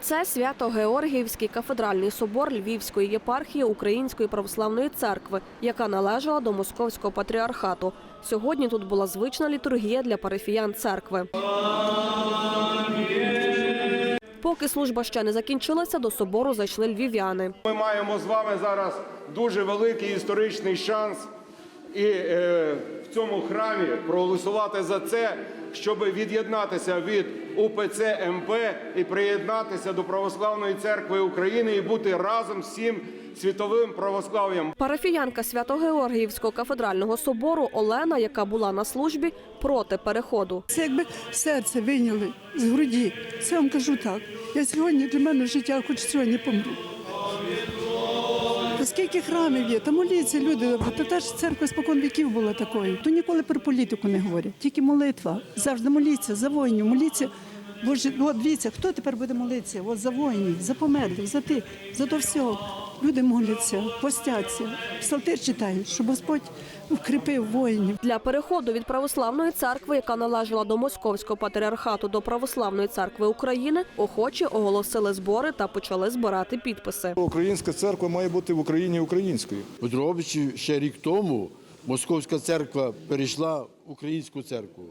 Це Свято-Георгіївський кафедральний собор Львівської єпархії Української православної церкви, яка належала до Московського патріархату. Сьогодні тут була звична літургія для парафіян церкви. Поки служба ще не закінчилася, до собору зайшли львів'яни. Ми маємо з вами зараз дуже великий історичний шанс і е, в цьому храмі проголосувати за це, щоб від'єднатися від УПЦ МП і приєднатися до Православної церкви України і бути разом всім світовим православ'ям. Парафіянка Свято-Георгіївського кафедрального собору Олена, яка була на службі, проти переходу. Це якби серце вийняли з груді. Це вам кажу так. Я сьогодні для мене життя, хоч сьогодні помру. Скільки храмів є, та моліться люди. Та теж церква спокон віків була такою. То ніколи про політику не говорять, тільки молитва. Завжди моліться за воїнів, моліться. Боже, от дивіться, хто тепер буде молитися? От за воїнів, за померлих, за тих, за то всього. Люди моляться, постяться, псалтир читають, щоб Господь вкріпив воїнів. Для переходу від православної церкви, яка належала до Московського патріархату до Православної церкви України, охочі оголосили збори та почали збирати підписи. Українська церква має бути в Україні українською. У Дрогобичі ще рік тому Московська церква перейшла в українську церкву.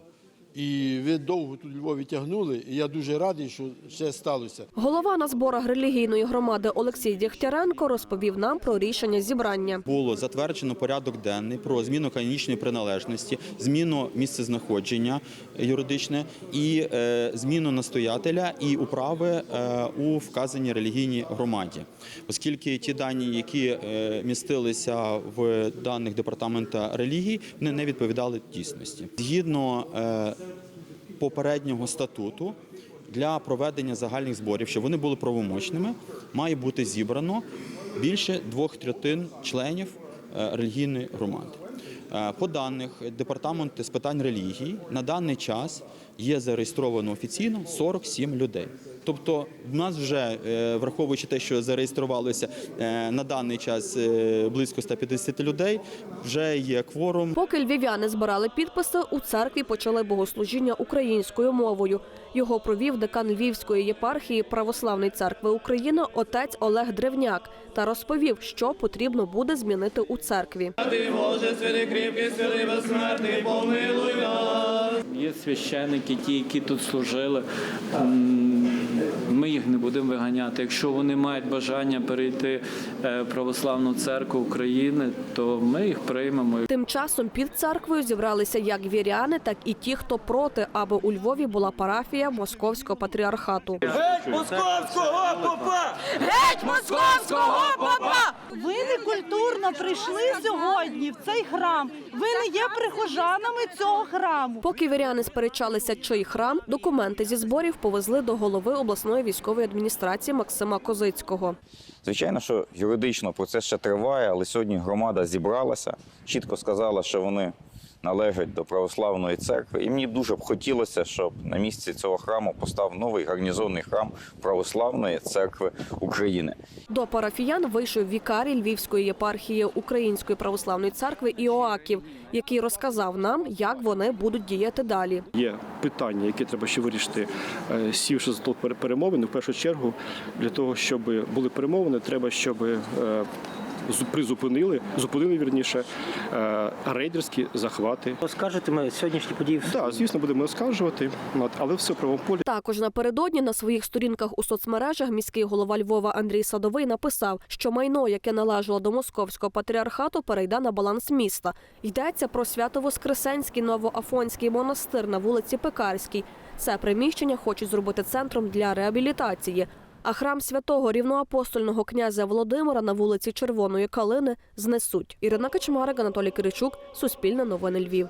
І ви довго тут Львові тягнули, і я дуже радий, що ще сталося. Голова на зборах релігійної громади Олексій Дєхтяренко розповів нам про рішення зібрання. було затверджено порядок денний про зміну канонічної приналежності, зміну місцезнаходження юридичне і е, зміну настоятеля і управи е, у вказаній релігійній громаді, оскільки ті дані, які е, містилися в даних департамента релігії, вони не відповідали дійсності. Згідно е, попереднього статуту для проведення загальних зборів, щоб вони були правомочними, має бути зібрано більше двох третин членів е, релігійної громади. Е, По даних департаменту з питань релігії на даний час є зареєстровано офіційно 47 людей. Тобто, в нас вже е, враховуючи те, що зареєструвалося е, на даний час е, близько 150 людей, вже є кворум. Поки львів'яни збирали підписи, у церкві почали богослужіння українською мовою. Його провів декан Львівської єпархії Православної церкви України отець Олег Древняк та розповів, що потрібно буде змінити у церкві. Є священники, ті, які тут служили. Ми їх не будемо виганяти. Якщо вони мають бажання перейти е, в православну церкву України, то ми їх приймемо. Тим часом під церквою зібралися як віряни, так і ті, хто проти, аби у Львові була парафія Московського патріархату. Ви не культурно прийшли сьогодні в цей храм. Ви не є прихожанами цього храму. Поки віряни сперечалися, чий храм, документи зі зборів повезли до голови обласної військової адміністрації Максима Козицького. Звичайно, що юридично процес ще триває, але сьогодні громада зібралася, чітко сказала, що вони належать до православної церкви. І мені дуже б хотілося, щоб на місці цього храму постав новий гарнізонний храм православної церкви України. До парафіян вийшов вікарій Львівської єпархії Української православної церкви Іоаків, який розказав нам, як вони будуть діяти далі. Є питання, які треба ще вирішити, е, сівши за перемовин. В першу чергу, для того, щоб були перемовини, треба, щоб е, призупинили, зупинили вірніше е, рейдерські захвати. Оскаржити ми сьогоднішні події. Так, звісно, будемо оскаржувати, але все в правому полі. Також напередодні на своїх сторінках у соцмережах міський голова Львова Андрій Садовий написав, що майно, яке належало до московського патріархату, перейде на баланс міста. Йдеться про Свято-Воскресенський новоафонський монастир на вулиці Пекарській. Це приміщення хочуть зробити центром для реабілітації. А храм святого рівноапостольного князя Володимира на вулиці Червоної Калини знесуть. Ірина Качмарик, Анатолій Киричук, Суспільне новини Львів.